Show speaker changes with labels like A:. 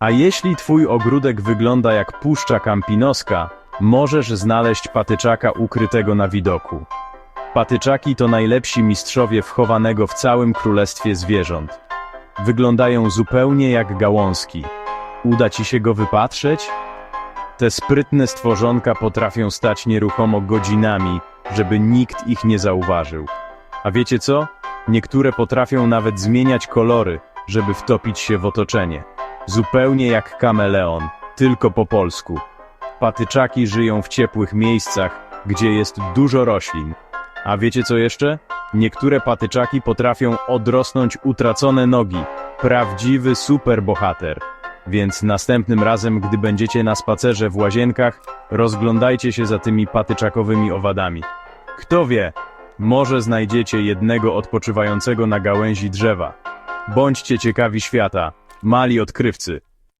A: A jeśli twój ogródek wygląda jak puszcza kampinoska, możesz znaleźć patyczaka ukrytego na widoku. Patyczaki to najlepsi mistrzowie wchowanego w całym królestwie zwierząt. Wyglądają zupełnie jak gałązki. Uda ci się go wypatrzeć? Te sprytne stworzonka potrafią stać nieruchomo godzinami, żeby nikt ich nie zauważył. A wiecie co? Niektóre potrafią nawet zmieniać kolory, żeby wtopić się w otoczenie. Zupełnie jak kameleon, tylko po polsku. Patyczaki żyją w ciepłych miejscach, gdzie jest dużo roślin. A wiecie co jeszcze? Niektóre patyczaki potrafią odrosnąć utracone nogi. Prawdziwy superbohater. Więc następnym razem, gdy będziecie na spacerze w łazienkach, rozglądajcie się za tymi patyczakowymi owadami. Kto wie, może znajdziecie jednego odpoczywającego na gałęzi drzewa. Bądźcie ciekawi świata, mali odkrywcy.